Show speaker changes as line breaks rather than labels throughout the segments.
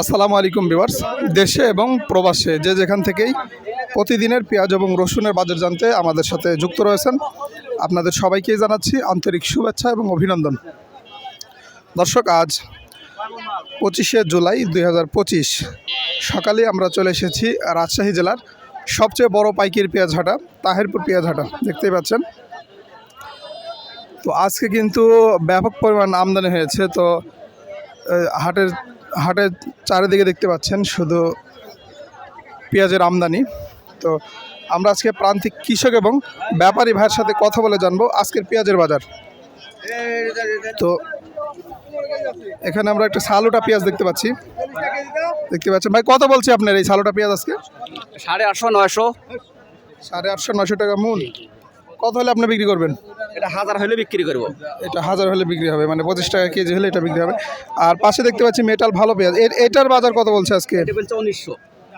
আসসালামু আলাইকুম বিভার্স দেশে এবং প্রবাসে যে যেখান থেকেই প্রতিদিনের পেঁয়াজ এবং রসুনের বাজার জানতে আমাদের সাথে যুক্ত রয়েছেন, আপনাদের সবাইকেই জানাচ্ছি আন্তরিক শুভেচ্ছা এবং অভিনন্দন। দর্শক, আজ পঁচিশে জুলাই দুই হাজার পঁচিশ, সকালে আমরা চলে এসেছি রাজশাহী জেলার সবচেয়ে বড় পাইকির পেঁয়াজ হাটা, তাহেরপুর পেঁয়াজ হাটা। দেখতেই পাচ্ছেন। তো আজকে কিন্তু ব্যাপক পরিমাণ আমদানি হয়েছে। তো হাটের হাটের চারিদিকে দেখতে পাচ্ছেন শুধু পেঁয়াজের আমদানি। তো আমরা আজকে প্রান্তিক কৃষক এবং ব্যাপারী ভাইয়ের সাথে কথা বলে জানব আজকের পেঁয়াজের বাজার। তো এখানে আমরা একটা সালোটা পেঁয়াজ দেখতে পাচ্ছি। দেখতে পাচ্ছেন? ভাই কত বলছি আপনার এই সালোটা পেঁয়াজ আজকে?
সাড়ে আটশো নয়শো।
সাড়ে আটশো নশো টাকা মূল। কত হলে আপনি বিক্রি করবেন?
এটা হাজার হলে বিক্রি করব।
এটা হাজার হলে বিক্রি হবে মানে পঁচিশ টাকা কেজি হলে এটা বিক্রি হবে। আর পাশে দেখতে পাচ্ছি মেটাল ভালো পেঁয়াজ। এটার বাজার কত বলছে আজকে?
এটা বলছে উনিশশো।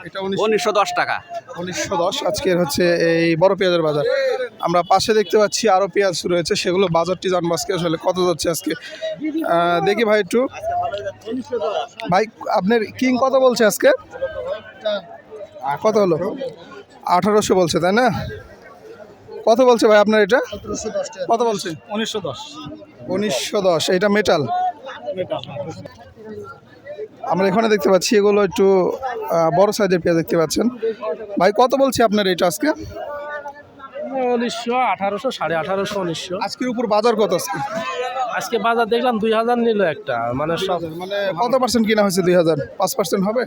এটা
উনিশশো দশ টাকা।
উনিশশো দশ আজকের হচ্ছে এই বড় পেঁয়াজের বাজার। আমরা পাশে দেখতে পাচ্ছি আরও পেঁয়াজ রয়েছে সেগুলো বাজারটি জানব আজকে আসলে কত যাচ্ছে আজকে। দেখি ভাই একটু। ভাই আপনার কিং কত বলছে আজকে? কত হলো? আঠারোশো বলছে তাই না? কত বলছে ভাই আপনার এটা? কত বলছে?
উনিশশো দশ।
উনিশশো দশ এটা মেটাল আমরা এখানে দেখতে পাচ্ছি এগুলো একটু বড় সাইজের পেঁয়াজ দেখতে পাচ্ছেন। ভাই কত বলছে আপনার এটা আজকে?
উনিশশো আঠারোশো সাড়ে আঠারোশো উনিশশো।
আজকের উপর বাজার কত আজকে?
আজকে বাজার দেখলাম দুই হাজার নিল একটা মানে সব
মানে কত পার্সেন্ট কিনা হয়েছে দুই হাজার? পাঁচ পার্সেন্ট হবে?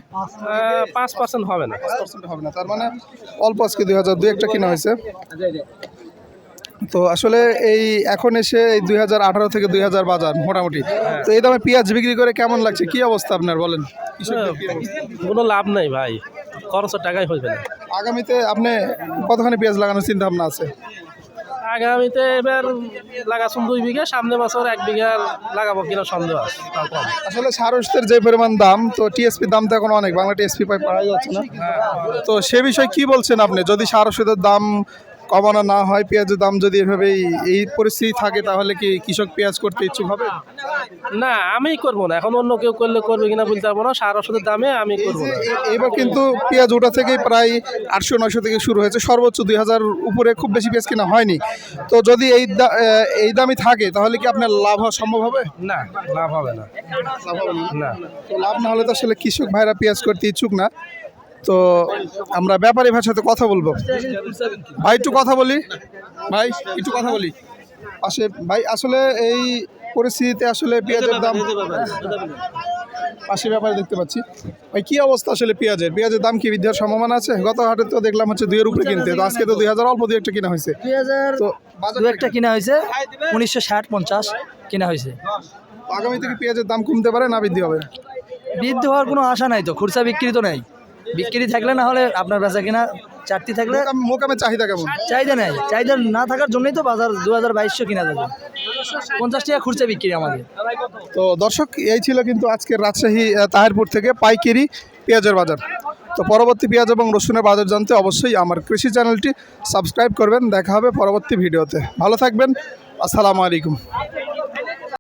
পাঁচ পার্সেন্ট হবে না।
পার্সেন্ট হবে না তার মানে অল্প আজকে দুই হাজার দুই একটা কিনা হয়েছে। তো আসলে এই এখন এসে এই দুই হাজার আঠারো থেকে দুই হাজার বাজার মোটামুটি। তো এই দামে পেঁয়াজ বিক্রি করে কেমন লাগছে? কি অবস্থা আপনার বলেন? অবস্থা?
কোনো লাভ নাই ভাই খরচের টাকাই হইবে না।
আগামীতে আপনি কতখানি পেঁয়াজ লাগানোর চিন্তা ভাবনা আছে?
আগামীতে এবার লাগাছুন দুই বিঘা সামনে বছর এক বিঘা লাগাবো কিনা সন্দেহ আছে তাও কম।
আসলে সার ওষুধের যে পরিমাণ দাম তো টিএসপি দাম তো এখন অনেক বাংলা টিএসপি পাই পাওয়া যাচ্ছে না। তো সে বিষয়ে কি বলছেন আপনি? যদি সার ওষুধের দাম কমানো না হয় পেঁয়াজের দাম যদি এভাবেই এই পরিস্থিতি থাকে তাহলে কি কৃষক পেঁয়াজ করতে ইচ্ছুক হবে?
না আমি করব না। এখন অন্য কেউ করলে করবে কিনা বলতে পারব না। সার ওষুধের দামে আমি করব না।
এবার কিন্তু পেঁয়াজ ওটা থেকেই প্রায় আটশো নয়শো থেকে শুরু হয়েছে। সর্বোচ্চ দুই হাজার উপরে খুব বেশি পেঁয়াজ কিনা হয়নি। তো যদি এই এই দামই থাকে তাহলে কি আপনার লাভ হওয়া সম্ভব হবে?
না লাভ হবে না।
লাভ হবে না। তো লাভ না হলে তো আসলে কৃষক ভাইরা পেঁয়াজ করতে ইচ্ছুক না। তো আমরা ব্যাপারী ভাইয়ের সাথে কথা বলব। ভাই একটু কথা বলি। ভাই একটু কথা বলি। আসে ভাই আসলে এই পরিস্থিতিতে আসলে পেঁয়াজের দাম পাশে ব্যাপারে দেখতে পাচ্ছি। ভাই কি অবস্থা আসলে পেঁয়াজের? পেঁয়াজের দাম কি বৃদ্ধির সম্ভাবনা আছে? গত হাটে তো দেখলাম হচ্ছে দুইয়ের উপরে কিনতে। তো আজকে তো দুই হাজার অল্প দুই একটা কিনা হয়েছে। তো
দু একটা কিনা হয়েছে। উনিশশো ষাট পঞ্চাশ কিনা হয়েছে।
আগামী থেকে পেঁয়াজের দাম কমতে পারে না বৃদ্ধি হবে?
বৃদ্ধি হওয়ার কোনো আশা নাই তো। খুরসা বিক্রি তো নেই। বিক্রি থাকলে না হলে আপনার বেচা কিনা চারটি থাকলে
মোকাম- চাহিদা কেমন?
চাহিদা নেই। চাহিদা না থাকার জন্যই তো বাজার দু হাজার বাইশশো কিনা যাবে। পঞ্চাশ টাকা খুরসা বিক্রি আমাদের।
তো দর্শক এই ছিল কিন্তু আজকের রাজশাহী তাহিরপুর থেকে পাইকারি পেঁয়াজের বাজার। তো পরবর্তী পেঁয়াজ এবং রসুনের বাজার জানতে অবশ্যই আমার কৃষি চ্যানেলটি সাবস্ক্রাইব করবেন। দেখা হবে পরবর্তী ভিডিওতে। ভালো থাকবেন। আসসালামু আলাইকুম।